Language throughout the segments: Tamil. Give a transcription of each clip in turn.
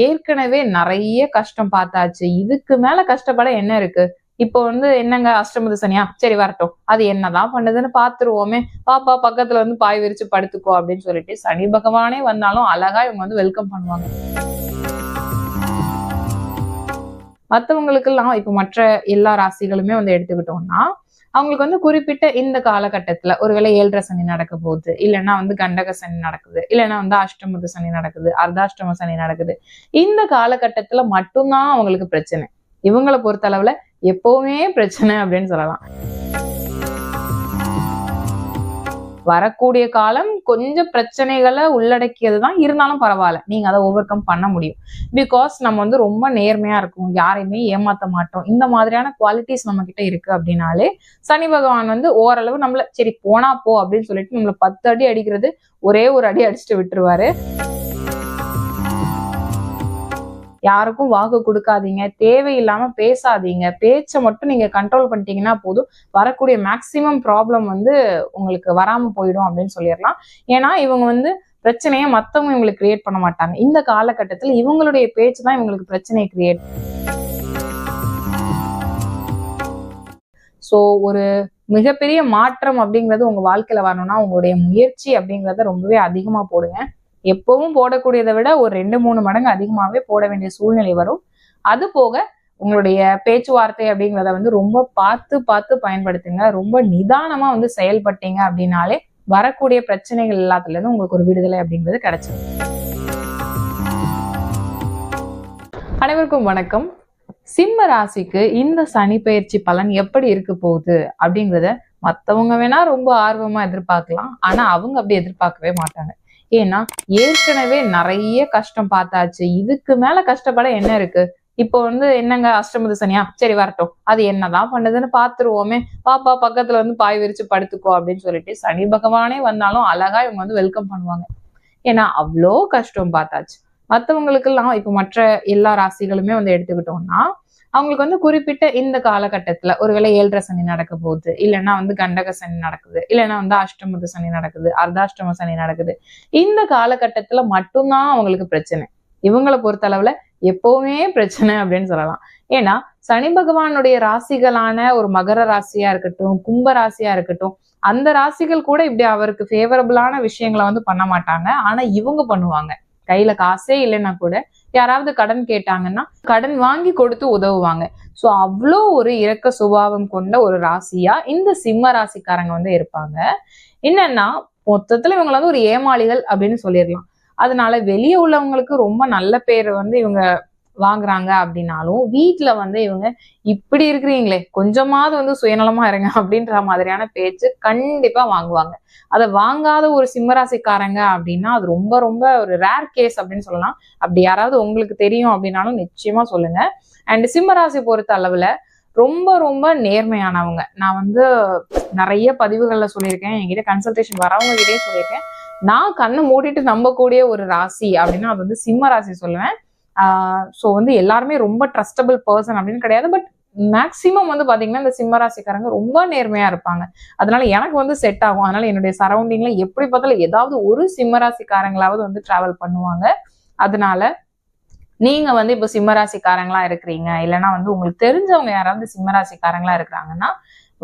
ஏற்கனவே நிறைய கஷ்டம் பார்த்தாச்சு. இதுக்கு மேல கஷ்டப்பட என்ன இருக்கு? இப்போ வந்து என்னங்க அஷ்டமது சனியா? சரி வரட்டும். அது என்னதான் பண்ணுதுன்னு பாத்துருவோமே பாப்பா பக்கத்துல வந்து பாய் விரிச்சு படுத்துக்கோ அப்படின்னு சொல்லிட்டு சனி பகவானே வந்தாலும் அழகா இவங்க வந்து வெல்கம் பண்ணுவாங்க. மற்றவங்களுக்கெல்லாம் இப்போ மற்ற எல்லா ராசிகளுமே வந்து எடுத்துக்கிட்டோம்னா அவங்களுக்கு வந்து குறிப்பிட்ட இந்த காலகட்டத்துல ஒருவேளை ஏழரை சனி நடக்க போகுது இல்லைன்னா வந்து கண்டக சனி நடக்குது இல்லைன்னா வந்து அஷ்டமது சனி நடக்குது அர்த்தாஷ்டம சனி நடக்குது. இந்த காலகட்டத்துல மட்டும்தான் அவங்களுக்கு பிரச்சனை. இவங்களை பொறுத்த அளவுல எப்பவுமே பிரச்சனை அப்படின்னு சொல்லலாம். வரக்கூடிய காலம் கொஞ்சம் பிரச்சனைகளை உள்ளடக்கியது தான் இருந்தாலும் பரவாயில்ல. நீங்க அதை ஓவர் கம் பண்ண முடியும். பிகாஸ் நம்ம வந்து ரொம்ப நேர்மையா இருக்கும். யாரையுமே ஏமாத்த மாட்டோம். இந்த மாதிரியான குவாலிட்டிஸ் நம்ம கிட்ட இருக்கு அப்படின்னாலே சனி பகவான் வந்து ஓரளவு நம்மள சரி போனா போ அப்படின்னு சொல்லிட்டு நம்மள பத்து அடி அடிக்கிறது ஒரே ஒரு அடி அடிச்சுட்டு விட்டுருவாரு. யாருக்கும் வாக்கு கொடுக்காதீங்க தேவையில்லாம பேசாதீங்க. பேச்சை மட்டும் நீங்க கண்ட்ரோல் பண்ணிட்டீங்கன்னா போதும். வரக்கூடிய மேக்சிமம் ப்ராப்ளம் வந்து உங்களுக்கு வராம போயிடும் அப்படின்னு சொல்லிடலாம். ஏன்னா இவங்க வந்து பிரச்சனையை மத்தவங்க இவங்களுக்கு கிரியேட் பண்ண மாட்டாங்க. இந்த காலகட்டத்தில் இவங்களுடைய பேச்சு தான் இவங்களுக்கு பிரச்சனையை கிரியேட் ஸோ ஒரு மிகப்பெரிய மாற்றம் அப்படிங்கிறது உங்க வாழ்க்கையில வரணும்னா உங்களுடைய முயற்சி அப்படிங்கிறத ரொம்பவே அதிகமா போடுங்க. எப்பவும் போடக்கூடியதை விட ஒரு ரெண்டு மூணு மடங்கு அதிகமாகவே போட வேண்டிய சூழ்நிலை வரும். அது போக உங்களுடைய பேச்சுவார்த்தை அப்படிங்கிறத வந்து ரொம்ப பார்த்து பார்த்து பயன்படுத்துங்க. ரொம்ப நிதானமா வந்து செயல்பட்டீங்க அப்படின்னாலே வரக்கூடிய பிரச்சனைகள் எல்லாத்துல இருந்து உங்களுக்கு ஒரு விடுதலை அப்படிங்கிறது கிடைச்சது அனைவருக்கும் வணக்கம். சிம்ம ராசிக்கு இந்த சனி பயிற்சி பலன் எப்படி இருக்க போகுது அப்படிங்கிறத மத்தவங்க வேணா ரொம்ப ஆர்வமா எதிர்பார்க்கலாம். ஆனா அவங்க அப்படி எதிர்பார்க்கவே மாட்டாங்க. ஏன்னா ஏற்கனவே நிறைய கஷ்டம் பார்த்தாச்சு. இதுக்கு மேல கஷ்டப்பட என்ன இருக்கு? இப்போ வந்து என்னங்க அஷ்டமது சனியா? சரி வரட்டும். அது என்னதான் பண்ணுதுன்னு பாத்துருவோமே பாப்பா பக்கத்துல வந்து பாய் விரிச்சு படுத்துக்கோ அப்படின்னு சொல்லிட்டு சனி பகவானே வந்தாலும் அழகா இவங்க வந்து வெல்கம் பண்ணுவாங்க. ஏன்னா அவ்வளோ கஷ்டம் பார்த்தாச்சு. மற்றவங்களுக்கெல்லாம் இப்போ மற்ற எல்லா ராசிகளுமே வந்து எடுத்துக்கிட்டோம்னா அவங்களுக்கு வந்து குறிப்பிட்ட இந்த காலகட்டத்துல ஒருவேளை ஏழரை சனி நடக்க போகுது இல்லைன்னா வந்து கண்டக சனி நடக்குது இல்லைன்னா வந்து அஷ்டமது சனி நடக்குது அர்த்தாஷ்டம சனி நடக்குது. இந்த காலகட்டத்துல மட்டும்தான் அவங்களுக்கு பிரச்சனை. இவங்களை பொறுத்த அளவுல எப்பவுமே பிரச்சனை அப்படின்னு சொல்லலாம். ஏன்னா சனி பகவானுடைய ராசிகளான ஒரு மகர ராசியா இருக்கட்டும் கும்ப ராசியா இருக்கட்டும் அந்த ராசிகள் கூட இப்படி அவருக்கு ஃபேவரபிளான விஷயங்களை வந்து பண்ண மாட்டாங்க. ஆனா இவங்க பண்ணுவாங்க. கையில காசே இல்லைன்னா கூட யாராவது கடன் கேட்டாங்கன்னா கடன் வாங்கி கொடுத்து உதவுவாங்க. சோ அவ்வளோ ஒரு இரக்க சுபாவம் கொண்ட ஒரு ராசியா இந்த சிம்ம ராசிக்காரங்க வந்து இருப்பாங்க. என்னன்னா மொத்தத்துல இவங்களை வந்து ஒரு ஏமாளிகள் அப்படின்னு சொல்லிடலாம். அதனால வெளியே உள்ளவங்களுக்கு ரொம்ப நல்ல பேர் வந்து இவங்க வாங்குறாங்க அப்படின்னாலும் வீட்டுல வந்து இவங்க இப்படி இருக்கிறீங்களே கொஞ்சமாவது வந்து சுயநலமா இருங்க அப்படின்ற மாதிரியான பேச்சு கண்டிப்பா வாங்குவாங்க. அதை வாங்காத ஒரு சிம்மராசிக்காரங்க அப்படின்னா அது ரொம்ப ரொம்ப ஒரு ரேர் கேஸ் அப்படின்னு சொல்லலாம். அப்படி யாராவது உங்களுக்கு தெரியும் அப்படின்னாலும் நிச்சயமா சொல்லுங்க. அண்ட் சிம்மராசி பொறுத்த அளவுல ரொம்ப ரொம்ப நேர்மையானவங்க. நான் வந்து நிறைய பதிவுகள்ல சொல்லியிருக்கேன். என்கிட்ட கன்சல்டேஷன் வரவங்க கிட்டே சொல்லியிருக்கேன். நான் கண்ணை மூடிட்டு நம்பக்கூடிய ஒரு ராசி அப்படின்னா அது வந்து சிம்ம ராசி சொல்லுவேன். ஸோ வந்து எல்லாருமே ரொம்ப ட்ரஸ்டபிள் பர்சன் அப்படின்னு கிடையாது பட் மேக்சிமம் வந்து பாத்தீங்கன்னா இந்த சிம்மராசிக்காரங்க ரொம்ப நேர்மையா இருப்பாங்க. அதனால எனக்கு வந்து செட் ஆகும். அதனால என்னுடைய சரௌண்டிங்ல எப்படி பார்த்தாலும் ஏதாவது ஒரு சிம்மராசிக்காரங்களாவது வந்து டிராவல் பண்ணுவாங்க. அதனால நீங்க வந்து இப்போ சிம்மராசிக்காரங்களா இருக்கிறீங்க. இல்லைன்னா வந்து உங்களுக்கு தெரிஞ்சவங்க யாராவது சிம்மராசிக்காரங்களா இருக்கிறாங்கன்னா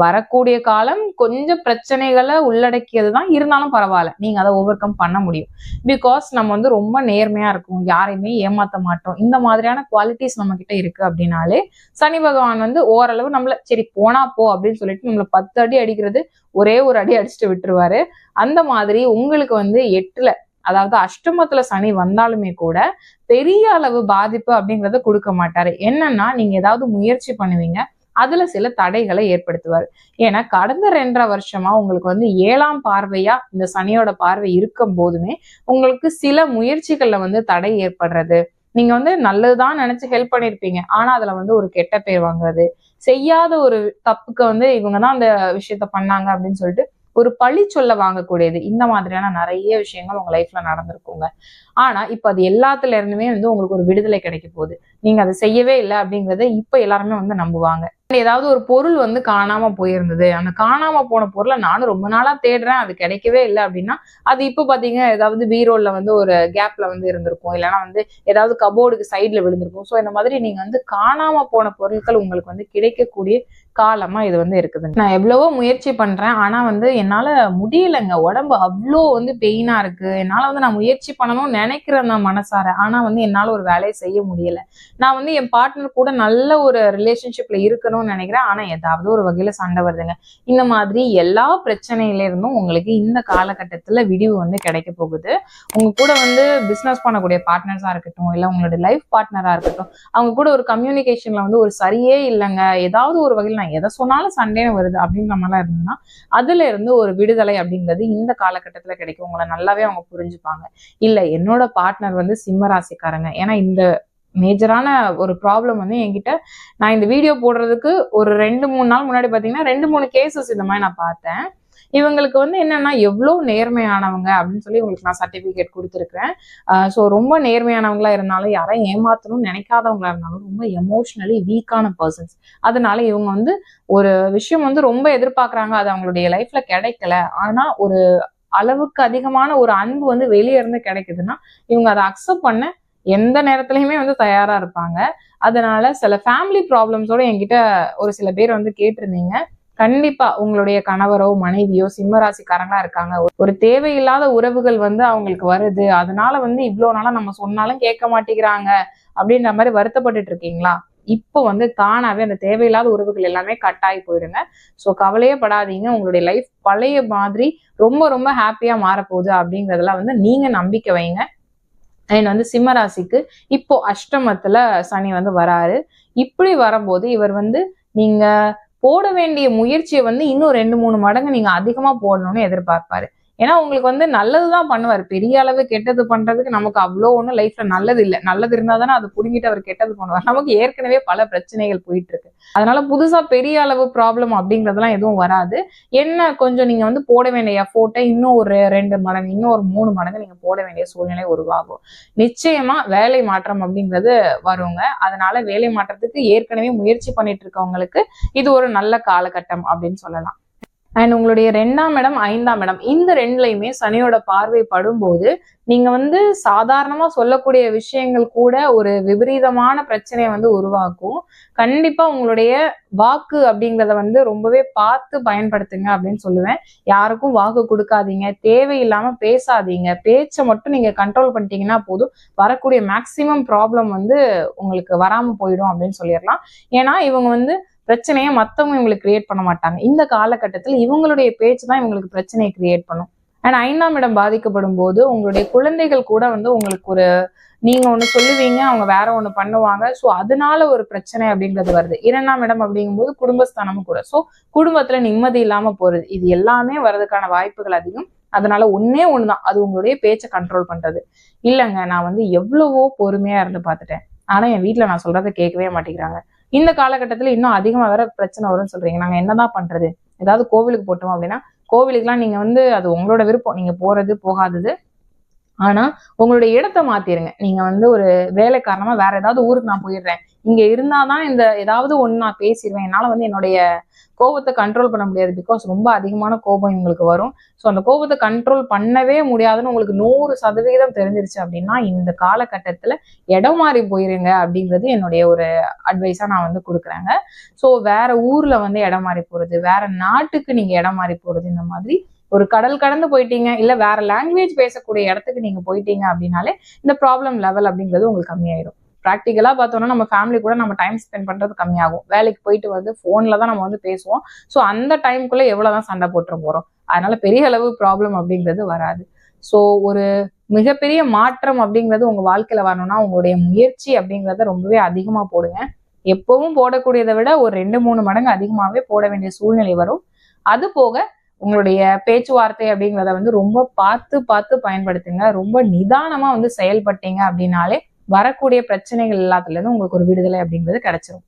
வரக்கூடிய காலம் கொஞ்சம் பிரச்சனைகளை உள்ளடக்கியது தான் இருந்தாலும் பரவாயில்ல. நீங்க அதை ஓவர் கம் பண்ண முடியும். பிகாஸ் நம்ம வந்து ரொம்ப நேர்மையா இருக்கும். யாரையுமே ஏமாத்த மாட்டோம். இந்த மாதிரியான குவாலிட்டிஸ் நம்ம கிட்ட இருக்கு அப்படின்னாலே சனி பகவான் வந்து ஓரளவு நம்மள சரி போனா போ அப்படின்னு சொல்லிட்டு நம்மள பத்து அடி அடிக்கிறது ஒரே ஒரு அடி அடிச்சுட்டு விட்டுருவாரு. அந்த மாதிரி உங்களுக்கு வந்து எட்டுல அதாவது அஷ்டமத்துல சனி வந்தாலுமே கூட பெரிய அளவு பாதிப்பு அப்படிங்கறத கொடுக்க மாட்டாரு. என்னன்னா நீங்க ஏதாவது முயற்சி பண்ணுவீங்க. அதுல சில தடைகளை ஏற்படுத்துவார். ஏன்னா கடந்த ரெண்டரை வருஷமா உங்களுக்கு வந்து ஏழாம் பார்வையா இந்த சனியோட பார்வை இருக்கும் போதுமே உங்களுக்கு சில முயற்சிகள்ல வந்து தடை ஏற்படுறது. நீங்க வந்து நல்லதுதான் நினைச்சு ஹெல்ப் பண்ணிருப்பீங்க ஆனா அதுல வந்து ஒரு கெட்ட பேர் வாங்குறது. செய்யாத ஒரு தப்புக்கு வந்து இவங்க தான் அந்த விஷயத்த பண்ணாங்க அப்படின்னு சொல்லிட்டு ஒரு பழி சொல்ல வாங்கக்கூடியது. இந்த மாதிரியான நிறைய விஷயங்கள் உங்க லைஃப்ல நடந்திருக்குங்க. ஆனா இப்ப அது எல்லாத்துல இருந்துமே வந்து உங்களுக்கு ஒரு விடுதலை கிடைக்க போகுது. நீங்க அதை செய்யவே இல்லை அப்படிங்கறத இப்ப எல்லாருமே வந்து நம்புவாங்க. ஏதாவது ஒரு பொருள் வந்து காணாம போயிருந்தது. அந்த காணாம போன பொருளை நானும் ரொம்ப நாளா தேடுறேன். அது கிடைக்கவே இல்லை அப்படின்னா அது இப்போ பாத்தீங்க ஏதாவது பீரோல வந்து ஒரு கேப்ல வந்து இருந்திருக்கும். இல்லைன்னா வந்து ஏதாவது கபோர்டுக்கு சைட்ல விழுந்திருக்கும். ஸோ இந்த மாதிரி நீங்க வந்து காணாம போன பொருட்கள் உங்களுக்கு வந்து கிடைக்கக்கூடிய காலமாக இது வந்து இருக்குது. நான் எவ்வளவோ முயற்சி பண்றேன். ஆனா வந்து என்னால முடியலைங்க. உடம்பு அவ்வளோ வந்து பெயினா இருக்கு. என்னால வந்து நான் முயற்சி பண்ணணும்னு நினைக்கிறேன் நான் மனசார. ஆனா வந்து என்னால ஒரு வேலையை செய்ய முடியல. நான் வந்து என் பார்ட்னர் கூட நல்ல ஒரு ரிலேஷன்ஷிப்ல இருக்கணும்னு நினைக்கிறேன். ஆனா ஏதாவது ஒரு வகையில சண்டை வருதுங்க. இந்த மாதிரி எல்லா பிரச்சனையில இருந்தும் உங்களுக்கு இந்த காலகட்டத்துல விடிவு வந்து கிடைக்க போகுது. உங்க கூட வந்து பிசினஸ் பண்ணக்கூடிய பார்ட்னர்ஸா இருக்கட்டும் இல்ல உங்களோட லைஃப் பார்ட்னரா இருக்கட்டும் அவங்க கூட ஒரு கம்யூனிகேஷன்ல வந்து ஒரு சரியே இல்லைங்க. ஏதாவது ஒரு வகையில் நான் எதை சொன்னாலும் சண்டே வருது அப்படின்ற மாதிரிலாம் இருந்ததுன்னா அதுல இருந்து ஒரு விடுதலை அப்படிங்கிறது இந்த காலகட்டத்துல கிடைக்கும். உங்களை நல்லாவே அவங்க புரிஞ்சுப்பாங்க. இல்ல என்னோட பார்ட்னர் வந்து சிம்ம ராசிக்காரங்க ஏன்னா இந்த மேஜரான ஒரு ப்ராப்ளம் வந்து என்கிட்ட நான் இந்த வீடியோ போடுறதுக்கு ஒரு ரெண்டு மூணு நாள் முன்னாடி பார்த்தீங்கன்னா ரெண்டு மூணு கேசஸ் இந்த மாதிரி நான் பார்த்தேன். இவங்களுக்கு வந்து என்னன்னா எவ்வளோ நேர்மையானவங்க அப்படின்னு சொல்லி இவங்களுக்கு நான் சர்டிஃபிகேட் கொடுத்துருக்கேன் ஸோ ரொம்ப நேர்மையானவங்களா இருந்தாலும் யாரையும் ஏமாத்தணும்னு நினைக்காதவங்களா இருந்தாலும் ரொம்ப எமோஷ்னலி வீக்கான பர்சன்ஸ் அதனால இவங்க வந்து ஒரு விஷயம் வந்து ரொம்ப எதிர்பார்க்குறாங்க. அது அவங்களுடைய லைஃப்ல கிடைக்கல. ஆனா ஒரு அளவுக்கு அதிகமான ஒரு அன்பு வந்து வெளியே இருந்து கிடைக்குதுன்னா இவங்க அதை அக்செப்ட் பண்ண எந்த நேரத்துலையுமே வந்து தயாரா இருப்பாங்க. அதனால சில ஃபேமிலி ப்ராப்ளம்ஸோட என்கிட்ட ஒரு சில பேர் வந்து கேட்டிருந்தீங்க. கண்டிப்பா உங்களுடைய கணவரோ மனைவியோ சிம்மராசிக்காரங்களா இருக்காங்க. ஒரு தேவையில்லாத உறவுகள் வந்து அவங்களுக்கு வருது. அதனால வந்து இவ்வளவு நாளா நம்ம சொன்னாலும் கேட்க மாட்டேங்கிறாங்க அப்படின்ற மாதிரி வருத்தப்பட்டுட்டு இருக்கீங்களா? இப்போ வந்து தானாவே அந்த தேவையில்லாத உறவுகள் எல்லாமே கட் ஆகி போயிடுங்க. ஸோ கவலையே படாதீங்க. உங்களுடைய லைஃப் பழைய மாதிரி ரொம்ப ரொம்ப ஹாப்பியா மாறப்போகுது அப்படிங்கறதெல்லாம் வந்து நீங்க நம்பிக்கை வைங்க. அண்ட் வந்து சிம்மராசிக்கு இப்போ அஷ்டமத்துல சனி வந்து வராரு. இப்படி வரும்போது இவர் வந்து நீங்க போட வேண்டிய முயற்சியை வந்து இன்னும் ரெண்டு மூணு மடங்கு நீங்க அதிகமா போடணும்னு எதிர்பார்ப்பாரு. ஏன்னா உங்களுக்கு வந்து நல்லது தான் பண்ணுவார். பெரிய அளவு கெட்டது பண்றதுக்கு நமக்கு அவ்வளோ ஒன்றும் லைஃப்ல நல்லது இல்லை நல்லது இருந்தால் தானே அதை புடுங்கிட்டு அவர் கெட்டது பண்ணுவார். நமக்கு ஏற்கனவே பல பிரச்சனைகள் போயிட்டு இருக்கு அதனால புதுசா பெரிய அளவு ப்ராப்ளம் அப்படிங்கறதெல்லாம் எதுவும் வராது. என்ன கொஞ்சம் நீங்க வந்து போட வேண்டிய எஃபோர்ட்டை இன்னும் ஒரு ரெண்டு மடங்கு இன்னும் ஒரு மூணு மடங்கு நீங்க போட வேண்டிய சூழ்நிலை உருவாகும். நிச்சயமா வேலை மாற்றம் அப்படிங்கிறது வருங்க. அதனால வேலை மாற்றத்துக்கு ஏற்கனவே முயற்சி பண்ணிட்டு இருக்கவங்களுக்கு இது ஒரு நல்ல காலகட்டம் அப்படின்னு சொல்லலாம். அண்ட் உங்களுடைய ரெண்டாம் இடம் ஐந்தாம் இடம் இந்த ரெண்டுலையுமே சனியோட பார்வை படும்போது நீங்க வந்து சாதாரணமா சொல்லக்கூடிய விஷயங்கள் கூட ஒரு விபரீதமான பிரச்சனையை வந்து உருவாக்கும். கண்டிப்பா உங்களுடைய வாக்கு அப்படிங்கிறத வந்து ரொம்பவே பார்த்து பயன்படுத்துங்க அப்படின்னு சொல்லுவேன். யாருக்கும் வாக்கு கொடுக்காதீங்க தேவையில்லாம பேசாதீங்க. பேச்சை மட்டும் நீங்க கண்ட்ரோல் பண்ணிட்டீங்கன்னா போதும். வரக்கூடிய மேக்சிமம் ப்ராப்ளம் வந்து உங்களுக்கு வராம போயிடும் அப்படின்னு சொல்லிடலாம். ஏன்னா இவங்க வந்து பிரச்சனையை மற்றவங்க இவங்களுக்கு கிரியேட் பண்ண மாட்டாங்க. இந்த காலகட்டத்தில் இவங்களுடைய பேச்சு தான் இவங்களுக்கு பிரச்சனையை கிரியேட் பண்ணும். அண்ட் ஐந்தாம் இடம் பாதிக்கப்படும் போது உங்களுடைய குழந்தைகள் கூட வந்து உங்களுக்கு ஒரு நீங்க ஒண்ணு சொல்லுவீங்க அவங்க வேற ஒண்ணு பண்ணுவாங்க. ஸோ அதனால ஒரு பிரச்சனை அப்படின்றது வருது. இரண்டாம் இடம் அப்படிங்கும்போது குடும்பஸ்தானமும் கூட. ஸோ குடும்பத்துல நிம்மதி இல்லாம போறது. இது எல்லாமே வர்றதுக்கான வாய்ப்புகள் அதிகம். அதனால ஒன்னே ஒண்ணுதான். அது உங்களுடைய பேச்சை கண்ட்ரோல் பண்றது. இல்லைங்க நான் வந்து எவ்வளவோ பொறுமையா இருந்து பார்த்துட்டேன். ஆனா என் வீட்டுல நான் சொல்றதை கேட்கவே மாட்டேங்கிறாங்க. இந்த காலகட்டத்தில் இன்னும் அதிகமாக வேற பிரச்சனை வரும்னு சொல்றீங்க. என்ன என்னதான் பண்றது? ஏதாவது கோவிலுக்கு போட்டோம் அப்படின்னா கோவிலுக்குலாம் நீங்க வந்து அது உங்களோட விருப்பம். நீங்க போறது போகாதது ஆனா உங்களுடைய இடத்த மாத்திருங்க. நீங்க வந்து ஒரு வேலை காரணமா வேற ஏதாவது ஊருக்கு நான் போயிடுறேன். இங்க இருந்தாதான் இந்த ஏதாவது ஒண்ணு நான் பேசிடுவேன் என்னால வந்து என்னுடைய கோபத்தை கண்ட்ரோல் பண்ண முடியாது. பிகாஸ் ரொம்ப அதிகமான கோபம் இவங்களுக்கு வரும். ஸோ அந்த கோபத்தை கண்ட்ரோல் பண்ணவே முடியாதுன்னு உங்களுக்கு நூறு சதவீதம் தெரிஞ்சிருச்சு அப்படின்னா இந்த காலகட்டத்துல இடம் மாறி போயிருங்க அப்படிங்கிறது என்னுடைய ஒரு அட்வைஸா நான் வந்து கொடுக்குறேங்க. ஸோ வேற ஊர்ல வந்து இடம் மாறி போறது வேற நாட்டுக்கு நீங்க இடம் மாறி போறது இந்த மாதிரி ஒரு கடல் கடந்து போயிட்டீங்க இல்ல வேற லாங்குவேஜ் பேசக்கூடிய இடத்துக்கு நீங்க போயிட்டீங்க அப்படின்னாலே இந்த ப்ராப்ளம் லெவல் அப்படிங்கிறது உங்களுக்கு கம்மியாயிடும் ப்ராக்டிக்கலா பார்த்தோம்னா நம்ம ஃபேமிலி கூட நம்ம டைம் ஸ்பெண்ட் பண்றது கம்மியாகும். வேலைக்கு போயிட்டு வந்து போன்ல தான் நம்ம வந்து பேசுவோம். ஸோ அந்த டைம்குள்ள எவ்வளவுதான் சண்டை போட்டுற போறோம். அதனால பெரிய அளவு ப்ராப்ளம் அப்படிங்கிறது வராது. ஸோ ஒரு மிகப்பெரிய மாற்றம் அப்படிங்கிறது உங்க வாழ்க்கையில வரணும்னா உங்களுடைய முயற்சி அப்படிங்கிறத ரொம்பவே அதிகமா போடுங்க. எப்பவும் போடக்கூடியதை விட ஒரு ரெண்டு மூணு மடங்கு அதிகமாகவே போட வேண்டிய சூழ்நிலை வரும். அது போக உங்களுடைய பேச்சுவார்த்தை அப்படிங்கிறத வந்து ரொம்ப பார்த்து பார்த்து பயன்படுத்துங்க. ரொம்ப நிதானமா வந்து செயல்பட்டீங்க அப்படின்னாலே வரக்கூடிய பிரச்சனைகள் எல்லாத்துல இருந்து உங்களுக்கு ஒரு விடுதலை அப்படிங்கிறது கிடைச்சிரும்.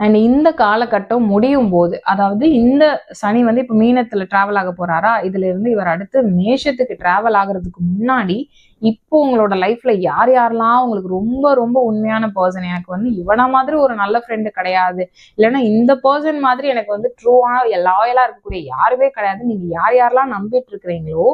அண்ட் இந்த காலகட்டம் முடியும் போது அதாவது இந்த சனி வந்து இப்ப மீனத்துல டிராவல் ஆக போறாரா? இதுல இருந்து இவர் அடுத்து மேஷத்துக்கு டிராவல் ஆகுறதுக்கு முன்னாடி இப்போ உங்களோட லைஃப்ல யார் யாரெல்லாம் உங்களுக்கு ரொம்ப ரொம்ப உண்மையான பர்சன் எனக்கு வந்து இவன மாதிரி ஒரு நல்ல ஃப்ரெண்டு கிடையாது. இல்லைன்னா இந்த பர்சன் மாதிரி எனக்கு வந்து ட்ரூவான லாயலா இருக்கக்கூடிய யாருமே கிடையாது. நீங்க யார் யாரெல்லாம் நம்பிட்டு இருக்கிறீங்களோ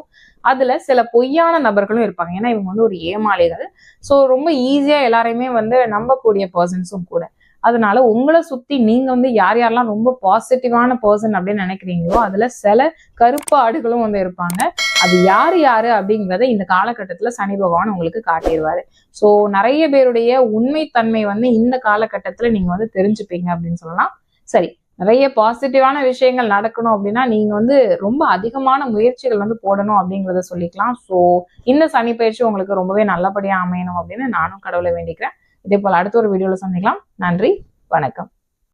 அதுல சில பொய்யான நபர்களும் இருப்பாங்க. ஏன்னா இவங்க வந்து ஒரு ஏமாளிகள். ஸோ ரொம்ப ஈஸியா எல்லாரையுமே வந்து நம்பக்கூடிய பர்சன்ஸும் கூட. அதனால உங்களை சுத்தி நீங்க வந்து யார் யாரெல்லாம் ரொம்ப பாசிட்டிவான பர்சன் அப்படின்னு நினைக்கிறீங்களோ அதுல சில கருப்பு ஆடுகளும் வந்து இருப்பாங்க. அது யாரு யாரு அப்படிங்கிறத இந்த காலகட்டத்துல சனி பகவான் உங்களுக்கு காட்டிடுவாரு. ஸோ நிறைய பேருடைய உண்மைத்தன்மை வந்து இந்த காலகட்டத்துல நீங்க வந்து தெரிஞ்சுப்பீங்க அப்படின்னு சொல்லலாம். சரி நிறைய பாசிட்டிவான விஷயங்கள் நடக்கணும் அப்படின்னா நீங்க வந்து ரொம்ப அதிகமான முயற்சிகள் வந்து போடணும் அப்படிங்கிறத சொல்லிக்கலாம். ஸோ இந்த சனி பயிற்சி உங்களுக்கு ரொம்பவே நல்லபடியா அமையணும் அப்படின்னு நானும் கடவுளை வேண்டிக்கிறேன். இதே போல அடுத்த ஒரு வீடியோல சந்திக்கலாம். நன்றி வணக்கம்.